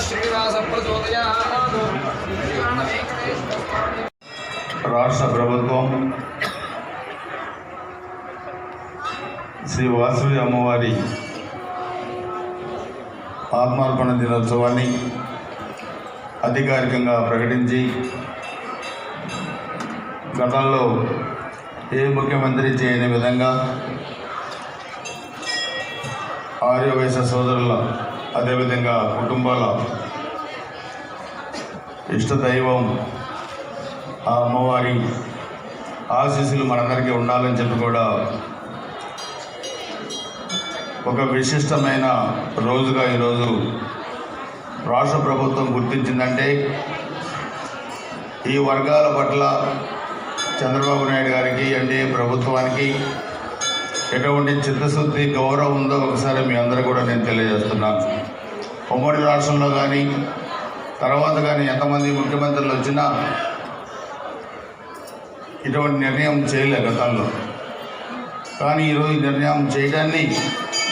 శ్రీనివాస రాష్ట్ర ప్రభుత్వం శ్రీ వాసవి అమ్మవారి ఆత్మార్పణ దినోత్సవాన్ని అధికారికంగా ప్రకటించి గతంలో ఏ ముఖ్యమంత్రి చేయని విధంగా ఆర్యవైశ్య సోదరుల అదేవిధంగా కుటుంబాల ఇష్టదైవం ఆ అమ్మవారి ఆశీస్సులు మనందరికీ ఉండాలని చెప్పి కూడా ఒక విశిష్టమైన రోజుగా ఈరోజు రాష్ట్ర ప్రభుత్వం గుర్తించిందంటే ఈ వర్గాల పట్ల చంద్రబాబు నాయుడు గారికి ఎన్డీఏ ప్రభుత్వానికి ఎటువంటి చిత్తశుద్ధి గౌరవం ఉందో ఒకసారి మీ అందరూ కూడా నేను తెలియజేస్తున్నాను ఉమ్మడి రాష్ట్రంలో కానీ తర్వాత కానీ ఎంతమంది ముఖ్యమంత్రులు వచ్చినా ఇటువంటి నిర్ణయం చేయలే గతంలో. కానీ ఈరోజు నిర్ణయం చేయడాన్ని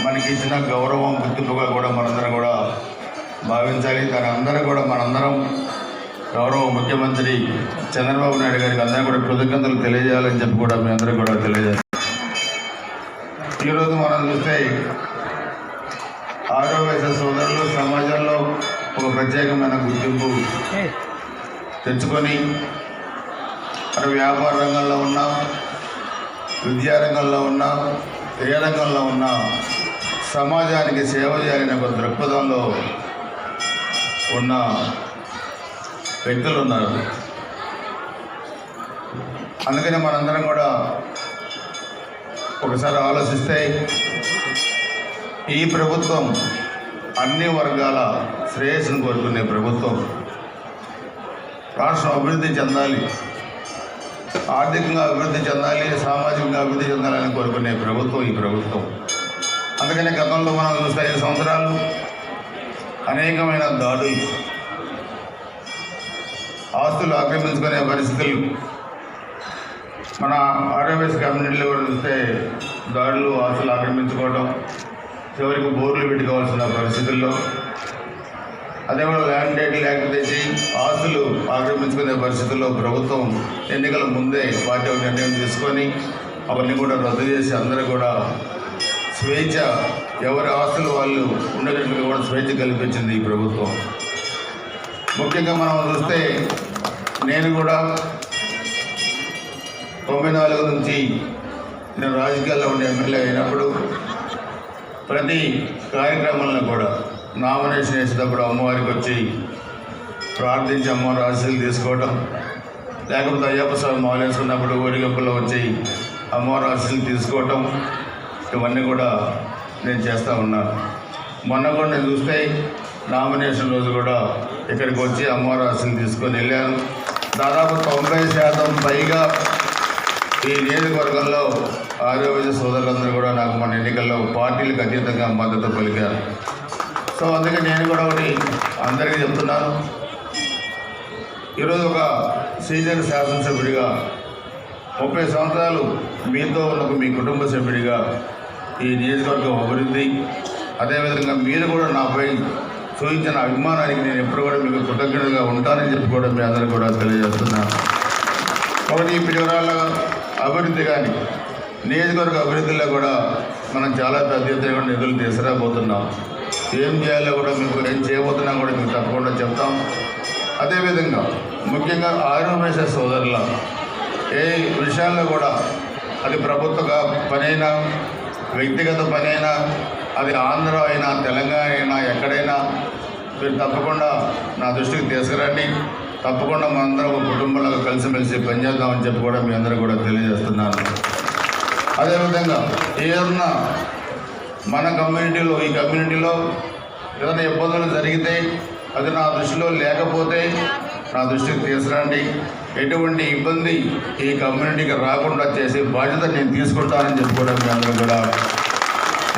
మనకి ఇచ్చిన గౌరవం గుర్తింపుగా కూడా మనందరం కూడా భావించాలి. దాని అందరూ కూడా మనందరం గౌరవ ముఖ్యమంత్రి చంద్రబాబు నాయుడు గారికి అందరూ కూడా కృతజ్ఞతలు తెలియజేయాలని చెప్పి కూడా మీ అందరూ కూడా తెలియజేస్తారు ఈరోజు మనం చూస్తే ఆరోగ్య సోదరులు సమాజంలో ఒక ప్రత్యేకమైన గుర్తింపు తెచ్చుకొని అటు వ్యాపార రంగంలో ఉన్నా విద్యా రంగంలో ఉన్నా ఏ రంగంలో ఉన్నా. సమాజానికి సేవ చేయాలనే ఒక దృక్పథంలో ఉన్న వ్యక్తులు ఉన్నారు. అందుకని మనందరం కూడా ఒకసారి ఆలోచిస్తే ఈ ప్రభుత్వం అన్ని వర్గాల శ్రేయస్సును కోరుకునే ప్రభుత్వం. రాష్ట్రం అభివృద్ధి చెందాలి. ఆర్థికంగా అభివృద్ధి చెందాలి సామాజికంగా అభివృద్ధి చెందాలని కోరుకునే ప్రభుత్వం ఈ ప్రభుత్వం. అందుకనే గతంలో మనం చూస్తే ఐదు సంవత్సరాలు అనేకమైన దాడులు ఆస్తులు ఆక్రమించుకునే పరిస్థితులు మన ఆర్ఎంఎస్ కమ్యూనిటీలో కూడా చూస్తే దాడులు ఆస్తులు ఆక్రమించుకోవడం చివరికి బోర్లు పెట్టుకోవాల్సిన పరిస్థితుల్లో. అదే కూడా ల్యాండ్ డేట్ లేకపోతే ఆస్తులు ఆక్రమించుకునే పరిస్థితుల్లో ప్రభుత్వం ఎన్నికల ముందే పార్టీ నిర్ణయం తీసుకొని అవన్నీ కూడా రద్దు చేసి అందరూ కూడా స్వేచ్ఛ ఎవరి ఆస్తులు వాళ్ళు ఉండేటట్టుగా కూడా స్వేచ్ఛ కల్పించింది ఈ ప్రభుత్వం. ముఖ్యంగా మనం చూస్తే నేను కూడా తొంభై నాలుగు నుంచి నేను రాజకీయాల్లో ఉండే ఎమ్మెల్యే అయినప్పుడు ప్రతి కార్యక్రమంలో కూడా నామినేషన్ వేసేటప్పుడు అమ్మవారికి వచ్చి ప్రార్థించి అమ్మవారి ఆశీలు తీసుకోవటం లేకపోతే అయ్యప్ప స్వామి మాలేసుకున్నప్పుడు ఊరిగొప్పలో వచ్చి అమ్మవారి ఆశీలు తీసుకోవటం ఇవన్నీ కూడా నేను చేస్తూ ఉన్నాను మొన్న కూడా నేను చూస్తే నామినేషన్ రోజు కూడా ఇక్కడికి వచ్చి అమ్మవారి ఆశీలు తీసుకొని వెళ్ళాను. దాదాపు తొంభై శాతం పైగా ఈ నియోజకవర్గంలో ఆరోగ్య సోదరులందరూ కూడా నాకు మన ఎన్నికల్లో పార్టీలకు అతీతంగా మద్దతు పలికారు. సో అందుకే నేను కూడా ఒకటి అందరికీ చెప్తున్నాను. ఈరోజు ఒక సీనియర్ శాసనసభ్యుడిగా ముప్పై సంవత్సరాలు మీతో ఉన్న మీ కుటుంబ సభ్యుడిగా ఈ నియోజకవర్గం అభివృద్ధి. అదేవిధంగా మీరు కూడా నాపై చూపించిన అభిమానానికి నేను ఎప్పుడు కూడా మీకు కృతజ్ఞతగా ఉంటానని చెప్పి కూడా మీ అందరూ కూడా తెలియజేస్తున్నాను. కాబట్టి ఈ పిల్లల అభివృద్ధి కానీ నియోజకవర్గ అభివృద్ధిలో కూడా మనం చాలా పెద్ద ఎత్తున నిధులు తీసుకురాబోతున్నాం. ఏం చేయాలో కూడా మీకు ఏం చేయబోతున్నా కూడా మీకు తప్పకుండా చెప్తాం. అదేవిధంగా ముఖ్యంగా ఆరోగ్య సోదరుల ఏ విషయాల్లో కూడా అది ప్రభుత్వ పనైనా వ్యక్తిగత పనైనా అది ఆంధ్ర అయినా తెలంగాణ అయినా ఎక్కడైనా మీరు తప్పకుండా నా దృష్టికి తీసుకురండి. తప్పకుండా మనందరం ఒక కుటుంబంలో కలిసిమెలిసి పనిచేద్దామని చెప్పి కూడా మీ అందరూ కూడా తెలియజేస్తున్నాను. అదేవిధంగా ఏదన్నా మన కమ్యూనిటీలో ఈ కమ్యూనిటీలో ఏదైనా ఇబ్బందులు జరిగితే అది నా దృష్టిలో లేకపోతే నా దృష్టికి తీసుకురండి. ఎటువంటి ఇబ్బంది ఈ కమ్యూనిటీకి రాకుండా చేసే బాధ్యత నేను తీసుకుంటానని చెప్పి కూడా మీ అందరూ కూడా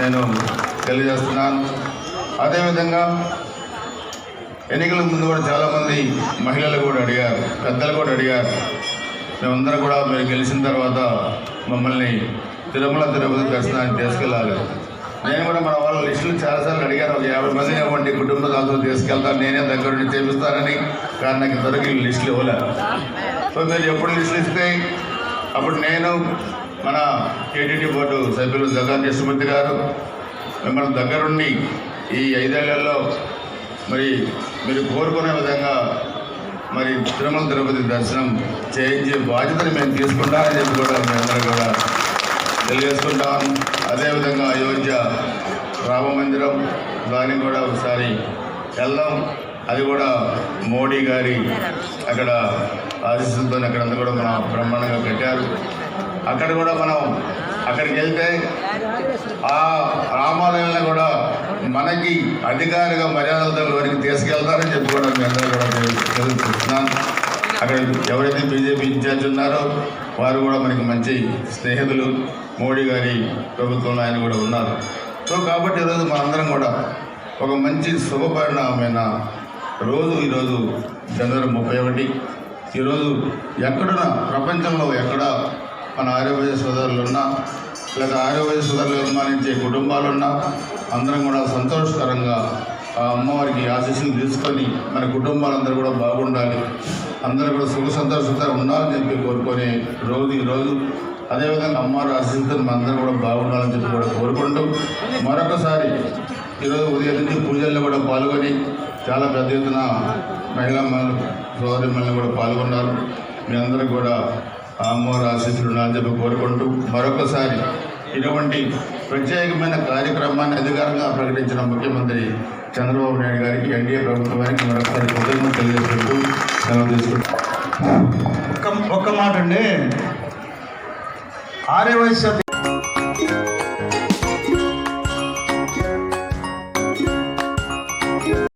నేను తెలియజేస్తున్నాను. అదేవిధంగా ఎన్నికల ముందు కూడా చాలామంది మహిళలు కూడా అడిగారు పెద్దలు కూడా అడిగారు. మేమందరం కూడా మీరు గెలిచిన తర్వాత మమ్మల్ని తిరుమల తిరుపతి దర్శనానికి తీసుకెళ్ళాలి. నేను కూడా మన వాళ్ళ లిస్టులు చాలాసార్లు అడిగాను ఒక యాభై మంది ఇవ్వండి కుటుంబ దాంతో తీసుకెళ్తాను నేనే దగ్గర నుండి చేపిస్తానని కానీ నాకు ఇంతవరకు లిస్టులు ఇవ్వలేదు సో మీరు ఎప్పుడు లిస్టులు ఇస్తే అప్పుడు నేను మన టీటీడీ బోర్డు సభ్యులు జగన్ కృష్ణమూర్తి గారు మిమ్మల్ని దగ్గరుండి ఈ ఐదేళ్ళలో మరి మీరు కోరుకునే విధంగా మరి తిరుమల తిరుపతి దర్శనం చేయించే బాధ్యతను మేము తీసుకుంటామని చెప్పి కూడా మీ అందరూ కూడా తెలియజేసుకుంటాం. అదేవిధంగా అయోధ్య రామ మందిరం దానికి కూడా ఒకసారి వెళ్దాం. అది కూడా మోడీ గారి అక్కడ ఆశిస్తుంతో అక్కడంతా కూడా మన బ్రహ్మాండంగా పెట్టారు. అక్కడ కూడా మనం అక్కడికి వెళ్తే ఆ రామాలయంలో కూడా మనకి అధికారిగా మర్యాదలతో వారికి తీసుకెళ్తారని చెప్పుకోవడం మీ అందరూ కూడా. తెలుస్తున్నాను. అక్కడ ఎవరైతే బీజేపీ ఇన్ఛార్జ్ ఉన్నారో వారు కూడా మనకి మంచి స్నేహితులు. మోడీ గారి ప్రభుత్వంలో ఆయన కూడా ఉన్నారు. సో కాబట్టి ఈరోజు మనందరం కూడా ఒక మంచి శుభపరిణామమైన రోజు ఈరోజు జనవరి ముప్పై ఒకటి. ఈరోజు ఎక్కడున్నా ప్రపంచంలో ఎక్కడ మన ఆరోగ్య సోదరులు ఉన్నా గత ఆరోగ్య సోదరులు నిర్మాణించే కుటుంబాలు ఉన్నా అందరం కూడా సంతోషకరంగా ఆ అమ్మవారికి ఆశీస్సులు తీసుకొని మన కుటుంబాలందరూ కూడా బాగుండాలి. అందరూ కూడా సుఖ సంతోషంతో ఉండాలని చెప్పి కోరుకొని రోజు ఈరోజు అదేవిధంగా అమ్మవారి ఆశీస్సులతో మనందరం కూడా బాగుండాలని చెప్పి కూడా కోరుకుంటూ మరొకసారి ఈరోజు ఉదయం నుంచి పూజల్లో కూడా పాల్గొని చాలా పెద్ద ఎత్తున మహిళా సోదరి మహిళలు కూడా పాల్గొన్నారు. మీ అందరూ కూడా అమ్మవారి ఆశీస్సులు ఉండాలని కోరుకుంటూ మరొకసారి ఇటువంటి ప్రత్యేకమైన కార్యక్రమాన్ని అధికారంగా ప్రకటించిన ముఖ్యమంత్రి చంద్రబాబు నాయుడు గారికి ఎన్డీఏ ప్రభుత్వానికి మరొకసారి కృతజ్ఞతలు తెలియజేసుకుంటూ సెలవు తీసుకుంటాం ఒక్క మాట అండి. ఆర్యవైశ్య